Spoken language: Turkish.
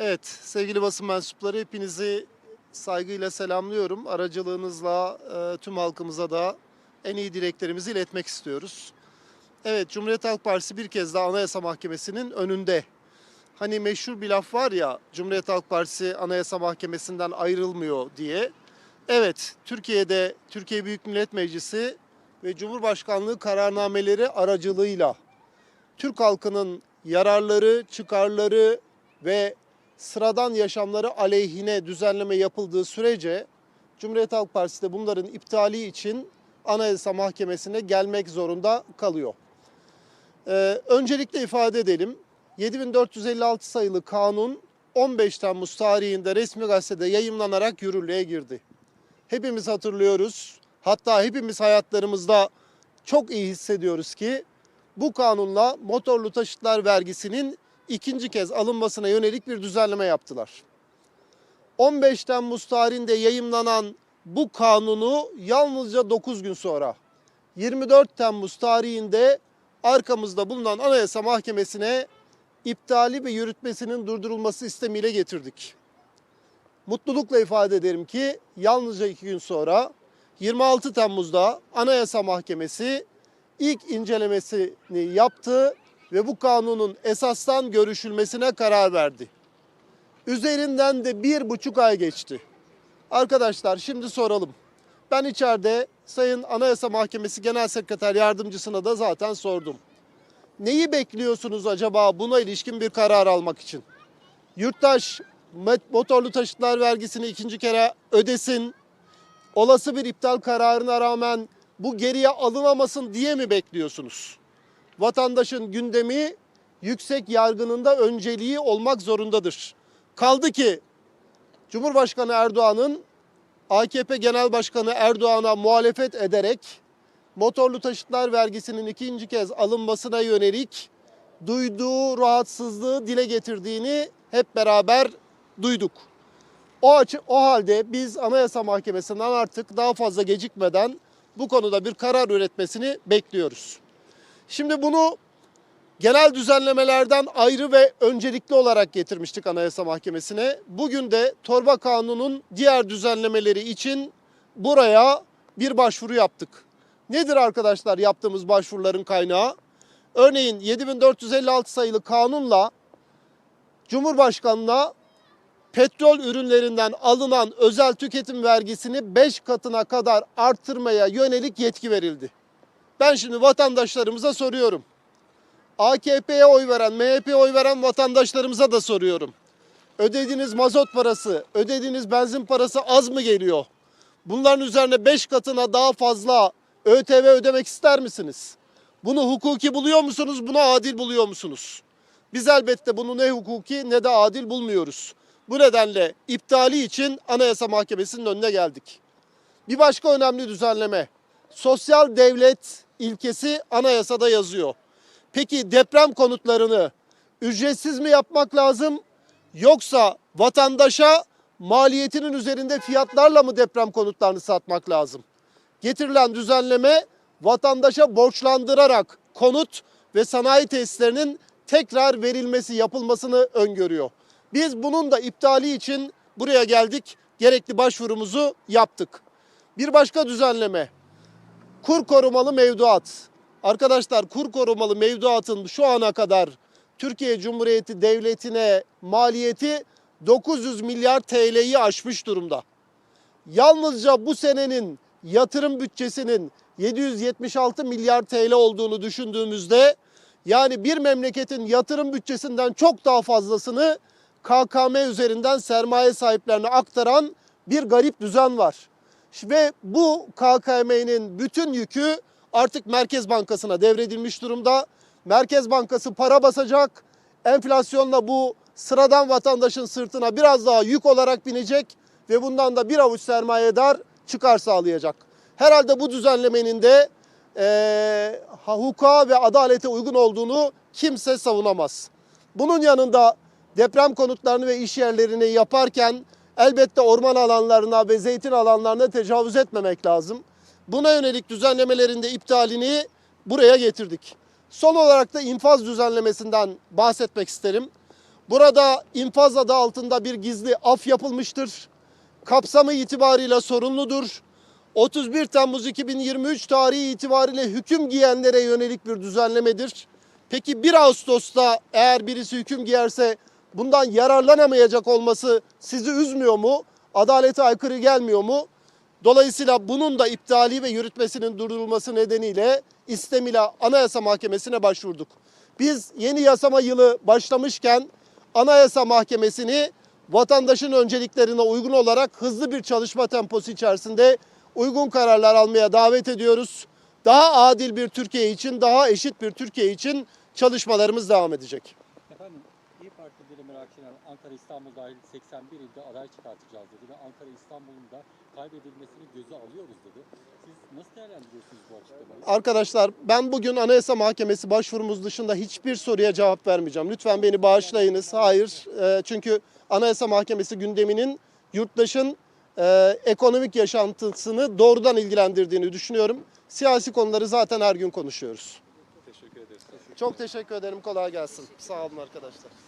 Evet, sevgili basın mensupları hepinizi saygıyla selamlıyorum. Aracılığınızla e, tüm halkımıza da en iyi dileklerimizi iletmek istiyoruz. Evet, Cumhuriyet Halk Partisi bir kez daha Anayasa Mahkemesi'nin önünde. Hani meşhur bir laf var ya, Cumhuriyet Halk Partisi Anayasa Mahkemesi'nden ayrılmıyor diye. Evet, Türkiye'de Türkiye Büyük Millet Meclisi ve Cumhurbaşkanlığı kararnameleri aracılığıyla Türk halkının yararları, çıkarları ve sıradan yaşamları aleyhine düzenleme yapıldığı sürece Cumhuriyet Halk Partisi de bunların iptali için Anayasa Mahkemesi'ne gelmek zorunda kalıyor. Ee, öncelikle ifade edelim. 7456 sayılı kanun 15 Temmuz tarihinde resmi gazetede yayımlanarak yürürlüğe girdi. Hepimiz hatırlıyoruz. Hatta hepimiz hayatlarımızda çok iyi hissediyoruz ki bu kanunla motorlu taşıtlar vergisinin ikinci kez alınmasına yönelik bir düzenleme yaptılar. 15 Temmuz tarihinde yayımlanan bu kanunu yalnızca 9 gün sonra 24 Temmuz tarihinde arkamızda bulunan Anayasa Mahkemesi'ne iptali ve yürütmesinin durdurulması istemiyle getirdik. Mutlulukla ifade ederim ki yalnızca 2 gün sonra 26 Temmuz'da Anayasa Mahkemesi ilk incelemesini yaptı ve bu kanunun esastan görüşülmesine karar verdi. Üzerinden de bir buçuk ay geçti. Arkadaşlar şimdi soralım. Ben içeride Sayın Anayasa Mahkemesi Genel Sekreter Yardımcısına da zaten sordum. Neyi bekliyorsunuz acaba buna ilişkin bir karar almak için? Yurttaş motorlu taşıtlar vergisini ikinci kere ödesin. Olası bir iptal kararına rağmen bu geriye alınamasın diye mi bekliyorsunuz? Vatandaşın gündemi yüksek yargının da önceliği olmak zorundadır. Kaldı ki Cumhurbaşkanı Erdoğan'ın AKP Genel Başkanı Erdoğan'a muhalefet ederek motorlu taşıtlar vergisinin ikinci kez alınmasına yönelik duyduğu rahatsızlığı dile getirdiğini hep beraber duyduk. O, açı, o halde biz Anayasa Mahkemesi'nden artık daha fazla gecikmeden bu konuda bir karar üretmesini bekliyoruz. Şimdi bunu genel düzenlemelerden ayrı ve öncelikli olarak getirmiştik Anayasa Mahkemesi'ne. Bugün de torba kanunun diğer düzenlemeleri için buraya bir başvuru yaptık. Nedir arkadaşlar yaptığımız başvuruların kaynağı? Örneğin 7456 sayılı kanunla Cumhurbaşkanına petrol ürünlerinden alınan özel tüketim vergisini 5 katına kadar arttırmaya yönelik yetki verildi. Ben şimdi vatandaşlarımıza soruyorum. AKP'ye oy veren, MHP'ye oy veren vatandaşlarımıza da soruyorum. Ödediğiniz mazot parası, ödediğiniz benzin parası az mı geliyor? Bunların üzerine 5 katına daha fazla ÖTV ödemek ister misiniz? Bunu hukuki buluyor musunuz, bunu adil buluyor musunuz? Biz elbette bunu ne hukuki ne de adil bulmuyoruz. Bu nedenle iptali için Anayasa Mahkemesi'nin önüne geldik. Bir başka önemli düzenleme. Sosyal devlet ilkesi anayasada yazıyor. Peki deprem konutlarını ücretsiz mi yapmak lazım yoksa vatandaşa maliyetinin üzerinde fiyatlarla mı deprem konutlarını satmak lazım? Getirilen düzenleme vatandaşa borçlandırarak konut ve sanayi tesislerinin tekrar verilmesi yapılmasını öngörüyor. Biz bunun da iptali için buraya geldik. Gerekli başvurumuzu yaptık. Bir başka düzenleme. Kur korumalı mevduat. Arkadaşlar kur korumalı mevduatın şu ana kadar Türkiye Cumhuriyeti Devleti'ne maliyeti 900 milyar TL'yi aşmış durumda. Yalnızca bu senenin yatırım bütçesinin 776 milyar TL olduğunu düşündüğümüzde yani bir memleketin yatırım bütçesinden çok daha fazlasını KKM üzerinden sermaye sahiplerine aktaran bir garip düzen var. Ve bu KKM'nin bütün yükü artık Merkez Bankası'na devredilmiş durumda. Merkez Bankası para basacak. Enflasyonla bu sıradan vatandaşın sırtına biraz daha yük olarak binecek ve bundan da bir avuç sermayedar çıkar sağlayacak. Herhalde bu düzenlemenin de eee hukuka ve adalete uygun olduğunu kimse savunamaz. Bunun yanında deprem konutlarını ve iş yerlerini yaparken elbette orman alanlarına ve zeytin alanlarına tecavüz etmemek lazım. Buna yönelik düzenlemelerin de iptalini buraya getirdik. Son olarak da infaz düzenlemesinden bahsetmek isterim. Burada infaz adı altında bir gizli af yapılmıştır. Kapsamı itibarıyla sorunludur. 31 Temmuz 2023 tarihi itibariyle hüküm giyenlere yönelik bir düzenlemedir. Peki 1 Ağustos'ta eğer birisi hüküm giyerse bundan yararlanamayacak olması sizi üzmüyor mu? Adalete aykırı gelmiyor mu? Dolayısıyla bunun da iptali ve yürütmesinin durdurulması nedeniyle istemila Anayasa Mahkemesi'ne başvurduk. Biz yeni yasama yılı başlamışken Anayasa Mahkemesi'ni vatandaşın önceliklerine uygun olarak hızlı bir çalışma temposu içerisinde uygun kararlar almaya davet ediyoruz. Daha adil bir Türkiye için, daha eşit bir Türkiye için çalışmalarımız devam edecek. Meral Akşener Ankara İstanbul dahil 81 ilde aday çıkartacağız dedi ve Ankara İstanbul'un da kaybedilmesini göze alıyoruz dedi. Siz nasıl değerlendiriyorsunuz bu açıklamayı? Arkadaşlar ben bugün Anayasa Mahkemesi başvurumuz dışında hiçbir soruya cevap vermeyeceğim. Lütfen beni bağışlayınız. Hayır. Ee, çünkü Anayasa Mahkemesi gündeminin yurttaşın e, ekonomik yaşantısını doğrudan ilgilendirdiğini düşünüyorum. Siyasi konuları zaten her gün konuşuyoruz. Teşekkür ederiz. Çok teşekkür ederim. Kolay gelsin. Sağ olun arkadaşlar.